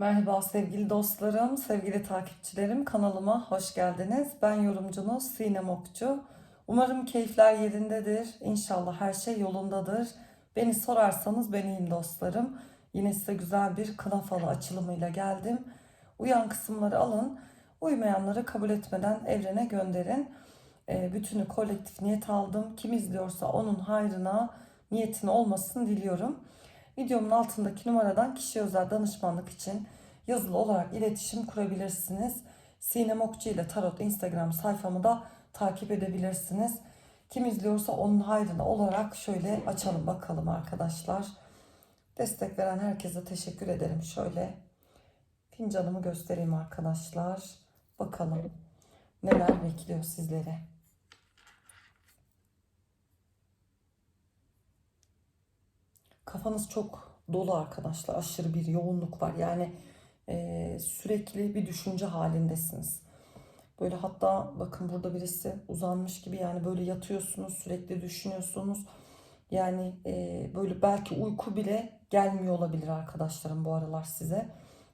Merhaba sevgili dostlarım, sevgili takipçilerim. Kanalıma hoş geldiniz. Ben yorumcunuz Sinem Okçu. Umarım keyifler yerindedir. İnşallah her şey yolundadır. Beni sorarsanız ben iyiyim dostlarım. Yine size güzel bir kına falı açılımıyla geldim. Uyan kısımları alın. Uymayanları kabul etmeden evrene gönderin. E, bütünü kolektif niyet aldım. Kim izliyorsa onun hayrına niyetin olmasını diliyorum. Videomun altındaki numaradan kişi özel danışmanlık için yazılı olarak iletişim kurabilirsiniz. Sinem Okçu ile Tarot Instagram sayfamı da takip edebilirsiniz. Kim izliyorsa onun hayrına olarak şöyle açalım bakalım arkadaşlar. Destek veren herkese teşekkür ederim. Şöyle fincanımı göstereyim arkadaşlar. Bakalım neler bekliyor sizleri. Kafanız çok dolu arkadaşlar. Aşırı bir yoğunluk var. Yani e, sürekli bir düşünce halindesiniz. Böyle hatta bakın burada birisi uzanmış gibi yani böyle yatıyorsunuz sürekli düşünüyorsunuz. Yani e, böyle belki uyku bile gelmiyor olabilir arkadaşlarım bu aralar size.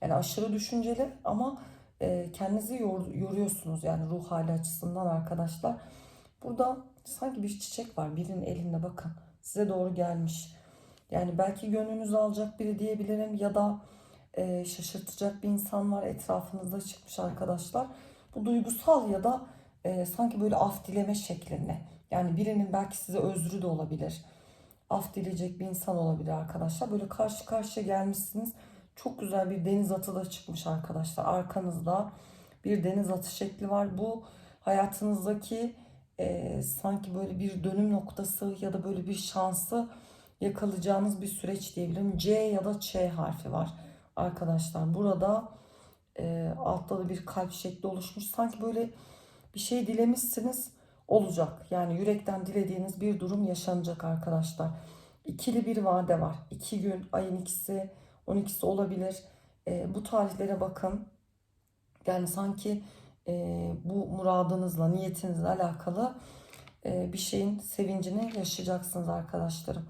Yani aşırı düşünceli ama e, kendinizi yor, yoruyorsunuz yani ruh hali açısından arkadaşlar. Burada sanki bir çiçek var birinin elinde bakın size doğru gelmiş. Yani belki gönlünüzü alacak biri diyebilirim ya da e, şaşırtacak bir insan var etrafınızda çıkmış arkadaşlar. Bu duygusal ya da e, sanki böyle af dileme şeklinde. Yani birinin belki size özrü de olabilir. Af dileyecek bir insan olabilir arkadaşlar. Böyle karşı karşıya gelmişsiniz. Çok güzel bir deniz atı da çıkmış arkadaşlar. Arkanızda bir deniz atı şekli var. Bu hayatınızdaki e, sanki böyle bir dönüm noktası ya da böyle bir şansı yakalayacağınız bir süreç diyebilirim. C ya da Ç harfi var arkadaşlar. Burada e, altta da bir kalp şekli oluşmuş. Sanki böyle bir şey dilemişsiniz olacak. Yani yürekten dilediğiniz bir durum yaşanacak arkadaşlar. İkili bir vade var. İki gün, ayın ikisi, 12'si olabilir. E, bu tarihlere bakın. Yani sanki e, bu muradınızla, niyetinizle alakalı e, bir şeyin sevincini yaşayacaksınız arkadaşlarım.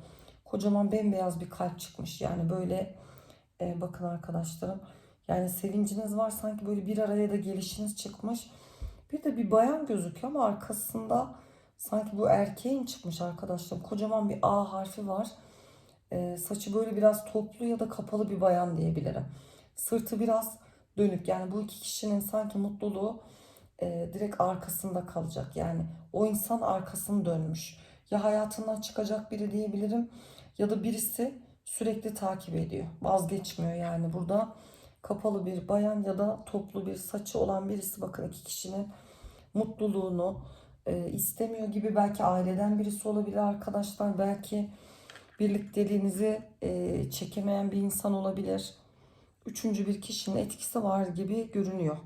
Kocaman bembeyaz bir kalp çıkmış. Yani böyle e, bakın arkadaşlarım. Yani sevinciniz var sanki böyle bir araya da gelişiniz çıkmış. Bir de bir bayan gözüküyor ama arkasında sanki bu erkeğin çıkmış arkadaşlarım. Kocaman bir A harfi var. E, saçı böyle biraz toplu ya da kapalı bir bayan diyebilirim. Sırtı biraz dönük. Yani bu iki kişinin sanki mutluluğu e, direkt arkasında kalacak. Yani o insan arkasını dönmüş. Ya hayatından çıkacak biri diyebilirim ya da birisi sürekli takip ediyor. Vazgeçmiyor yani burada kapalı bir bayan ya da toplu bir saçı olan birisi bakın iki kişinin mutluluğunu e, istemiyor gibi belki aileden birisi olabilir arkadaşlar. Belki birlikteliğinizi e, çekemeyen bir insan olabilir. Üçüncü bir kişinin etkisi var gibi görünüyor.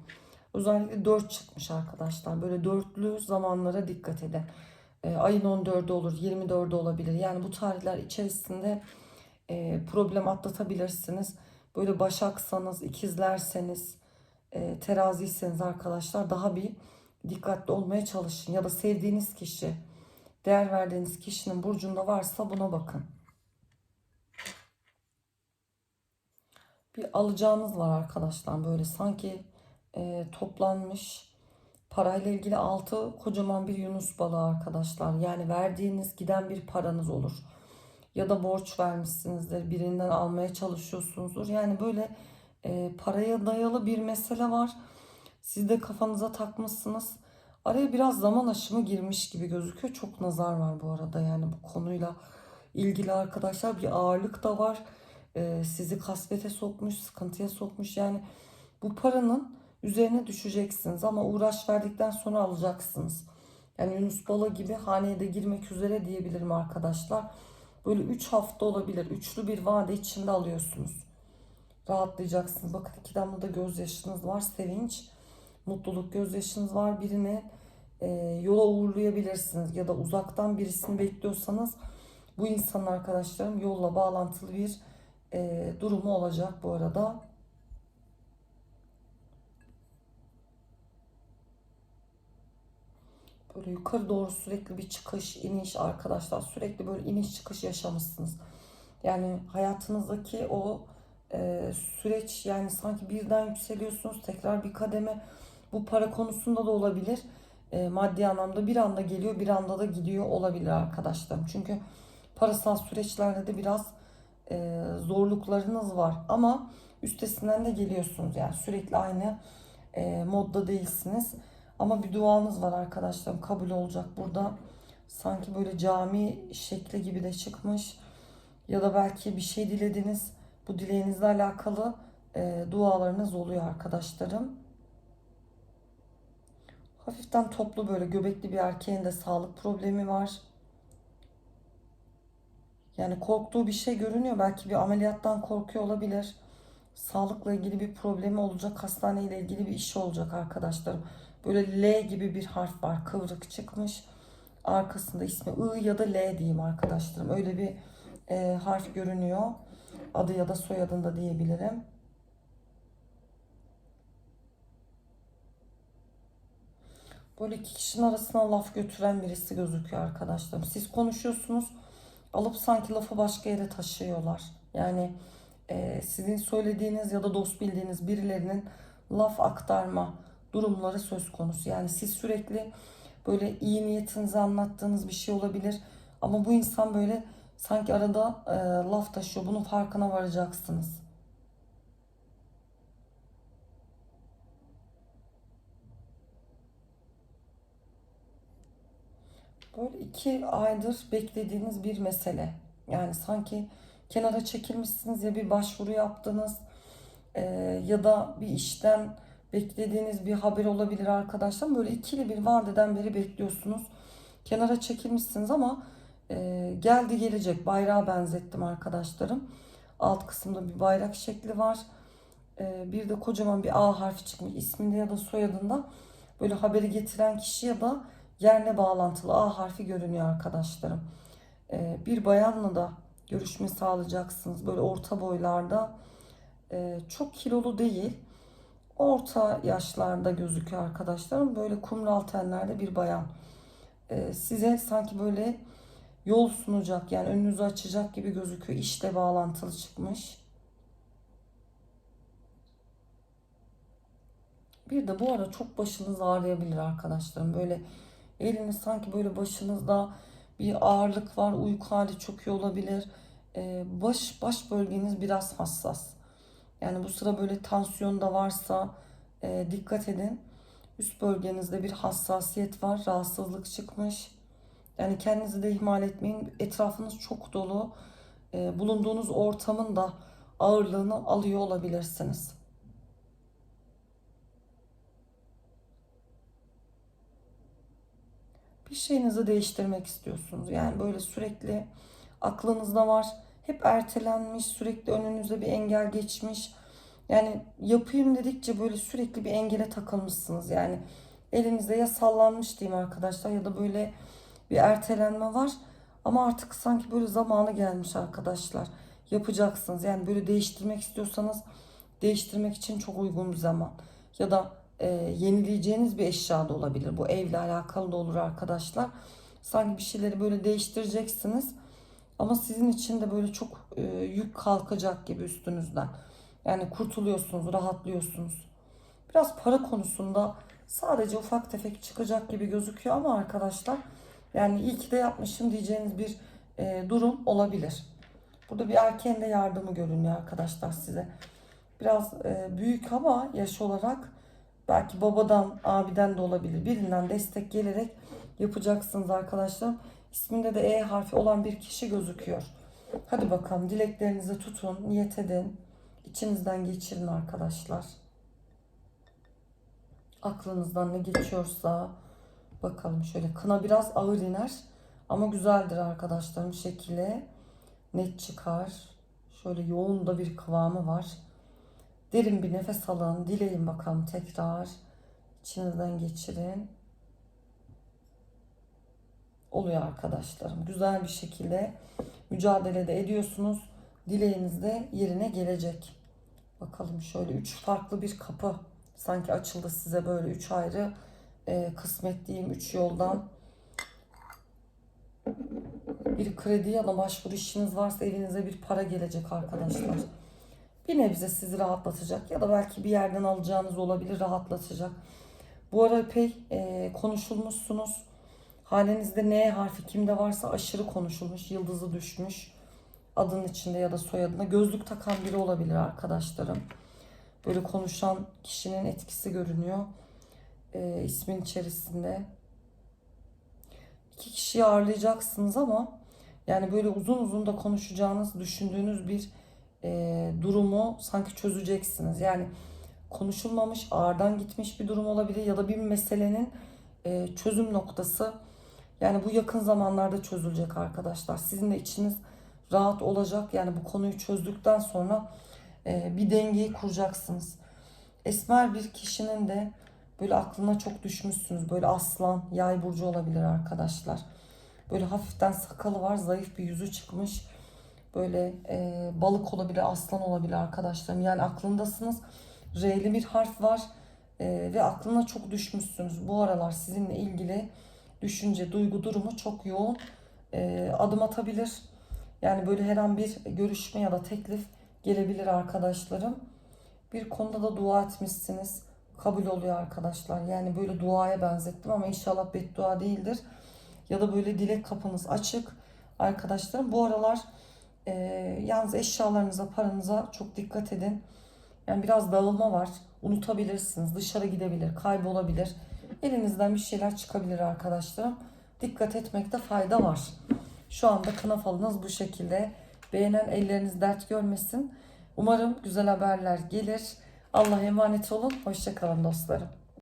Özellikle 4 çıkmış arkadaşlar. Böyle dörtlü zamanlara dikkat edin. E, ayın 14'ü olur, 24'ü olabilir. Yani bu tarihler içerisinde e, problem atlatabilirsiniz. Böyle başaksanız, ikizlerseniz, e, teraziyseniz arkadaşlar daha bir dikkatli olmaya çalışın. Ya da sevdiğiniz kişi, değer verdiğiniz kişinin burcunda varsa buna bakın. Bir alacağınız var arkadaşlar böyle sanki e, toplanmış parayla ilgili altı kocaman bir yunus balığı arkadaşlar. Yani verdiğiniz giden bir paranız olur. Ya da borç vermişsinizdir. Birinden almaya çalışıyorsunuzdur. Yani böyle e, paraya dayalı bir mesele var. Siz de kafanıza takmışsınız. Araya biraz zaman aşımı girmiş gibi gözüküyor. Çok nazar var bu arada yani bu konuyla ilgili arkadaşlar. Bir ağırlık da var. E, sizi kasvete sokmuş, sıkıntıya sokmuş. Yani bu paranın üzerine düşeceksiniz ama uğraş verdikten sonra alacaksınız. Yani Yunus Bala gibi haneye de girmek üzere diyebilirim arkadaşlar. Böyle 3 hafta olabilir. Üçlü bir vade içinde alıyorsunuz. Rahatlayacaksınız. Bakın iki damla da gözyaşınız var. Sevinç, mutluluk gözyaşınız var. Birini e, yola uğurlayabilirsiniz. Ya da uzaktan birisini bekliyorsanız bu insanın arkadaşlarım yolla bağlantılı bir e, durumu olacak bu arada. Böyle yukarı doğru sürekli bir çıkış, iniş arkadaşlar. Sürekli böyle iniş çıkış yaşamışsınız. Yani hayatınızdaki o e, süreç yani sanki birden yükseliyorsunuz tekrar bir kademe bu para konusunda da olabilir. E, maddi anlamda bir anda geliyor bir anda da gidiyor olabilir arkadaşlarım. Çünkü parasal süreçlerde de biraz e, zorluklarınız var ama üstesinden de geliyorsunuz yani sürekli aynı e, modda değilsiniz. Ama bir duanız var arkadaşlarım kabul olacak burada. Sanki böyle cami şekli gibi de çıkmış. Ya da belki bir şey dilediniz. Bu dileğinizle alakalı e, dualarınız oluyor arkadaşlarım. Hafiften toplu böyle göbekli bir erkeğin de sağlık problemi var. Yani korktuğu bir şey görünüyor. Belki bir ameliyattan korkuyor olabilir. Sağlıkla ilgili bir problemi olacak. Hastaneyle ilgili bir işi olacak arkadaşlarım. Böyle L gibi bir harf var. Kıvrık çıkmış. Arkasında ismi I ya da L diyeyim arkadaşlarım. Öyle bir e, harf görünüyor. Adı ya da soyadında diyebilirim. Böyle iki kişinin arasına laf götüren birisi gözüküyor arkadaşlarım. Siz konuşuyorsunuz. Alıp sanki lafı başka yere taşıyorlar. Yani e, sizin söylediğiniz ya da dost bildiğiniz birilerinin laf aktarma durumları söz konusu. Yani siz sürekli böyle iyi niyetinizi anlattığınız bir şey olabilir. Ama bu insan böyle sanki arada e, laf taşıyor. Bunun farkına varacaksınız. Böyle iki aydır beklediğiniz bir mesele. Yani sanki kenara çekilmişsiniz ya bir başvuru yaptınız e, ya da bir işten beklediğiniz bir haber olabilir arkadaşlar. Böyle ikili bir vadeden beri bekliyorsunuz. Kenara çekilmişsiniz ama e, geldi gelecek. Bayrağa benzettim arkadaşlarım. Alt kısımda bir bayrak şekli var. E, bir de kocaman bir A harfi çıkmış. isminde ya da soyadında böyle haberi getiren kişi ya da yerine bağlantılı A harfi görünüyor arkadaşlarım. E, bir bayanla da görüşme sağlayacaksınız. Böyle orta boylarda. E, çok kilolu değil orta yaşlarda gözüküyor arkadaşlarım. Böyle kumral tenlerde bir bayan. Ee, size sanki böyle yol sunacak yani önünüzü açacak gibi gözüküyor. İşle bağlantılı çıkmış. Bir de bu ara çok başınız ağrıyabilir arkadaşlarım. Böyle eliniz sanki böyle başınızda bir ağırlık var. Uyku hali çok iyi olabilir. Ee, baş, baş bölgeniz biraz hassas. Yani bu sıra böyle tansiyon da varsa e, dikkat edin. Üst bölgenizde bir hassasiyet var. Rahatsızlık çıkmış. Yani kendinizi de ihmal etmeyin. Etrafınız çok dolu. E, bulunduğunuz ortamın da ağırlığını alıyor olabilirsiniz. Bir şeyinizi değiştirmek istiyorsunuz. Yani böyle sürekli aklınızda var hep ertelenmiş, sürekli önünüze bir engel geçmiş. Yani yapayım dedikçe böyle sürekli bir engele takılmışsınız. Yani elinizde ya sallanmış diyeyim arkadaşlar ya da böyle bir ertelenme var. Ama artık sanki böyle zamanı gelmiş arkadaşlar. Yapacaksınız. Yani böyle değiştirmek istiyorsanız değiştirmek için çok uygun bir zaman. Ya da e, yenileyeceğiniz bir eşya da olabilir. Bu evle alakalı da olur arkadaşlar. Sanki bir şeyleri böyle değiştireceksiniz ama sizin için de böyle çok e, yük kalkacak gibi üstünüzden. Yani kurtuluyorsunuz, rahatlıyorsunuz. Biraz para konusunda sadece ufak tefek çıkacak gibi gözüküyor ama arkadaşlar yani iyi ki de yapmışım diyeceğiniz bir e, durum olabilir. Burada bir erkeğin de yardımı görünüyor arkadaşlar size. Biraz e, büyük ama yaş olarak belki babadan, abiden de olabilir. Birinden destek gelerek yapacaksınız arkadaşlar. İsminde de E harfi olan bir kişi gözüküyor. Hadi bakalım dileklerinizi tutun, niyet edin. İçinizden geçirin arkadaşlar. Aklınızdan ne geçiyorsa bakalım şöyle kına biraz ağır iner ama güzeldir arkadaşlarım şekli net çıkar. Şöyle yoğun da bir kıvamı var. Derin bir nefes alın. Dileyin bakalım tekrar. İçinizden geçirin oluyor arkadaşlarım. Güzel bir şekilde mücadelede ediyorsunuz. Dileğiniz de yerine gelecek. Bakalım şöyle üç farklı bir kapı sanki açıldı size böyle üç ayrı e, kısmet diyeyim üç yoldan. Bir kredi ya da başvuru işiniz varsa evinize bir para gelecek arkadaşlar. bir nebze sizi rahatlatacak ya da belki bir yerden alacağınız olabilir rahatlatacak. Bu ara epey e, konuşulmuşsunuz. Halinizde N harfi kimde varsa aşırı konuşulmuş, yıldızı düşmüş. Adın içinde ya da soyadında gözlük takan biri olabilir arkadaşlarım. Böyle konuşan kişinin etkisi görünüyor. E, ismin içerisinde. İki kişiyi ağırlayacaksınız ama yani böyle uzun uzun da konuşacağınız, düşündüğünüz bir e, durumu sanki çözeceksiniz. Yani konuşulmamış, ağırdan gitmiş bir durum olabilir ya da bir meselenin e, çözüm noktası. Yani bu yakın zamanlarda çözülecek arkadaşlar. Sizin de içiniz rahat olacak. Yani bu konuyu çözdükten sonra e, bir dengeyi kuracaksınız. Esmer bir kişinin de böyle aklına çok düşmüşsünüz. Böyle aslan, yay burcu olabilir arkadaşlar. Böyle hafiften sakalı var, zayıf bir yüzü çıkmış. Böyle e, balık olabilir, aslan olabilir arkadaşlarım. Yani aklındasınız. R'li bir harf var e, ve aklına çok düşmüşsünüz. Bu aralar sizinle ilgili düşünce, duygu durumu çok yoğun. E, adım atabilir. Yani böyle her an bir görüşme ya da teklif gelebilir arkadaşlarım. Bir konuda da dua etmişsiniz. Kabul oluyor arkadaşlar. Yani böyle duaya benzettim ama inşallah beddua değildir. Ya da böyle dilek kapınız açık. Arkadaşlarım bu aralar e, yalnız eşyalarınıza, paranıza çok dikkat edin. Yani biraz dağılma var. Unutabilirsiniz. Dışarı gidebilir, kaybolabilir. Elinizden bir şeyler çıkabilir arkadaşlarım. Dikkat etmekte fayda var. Şu anda kına falınız bu şekilde. Beğenen elleriniz dert görmesin. Umarım güzel haberler gelir. Allah'a emanet olun. Hoşçakalın dostlarım.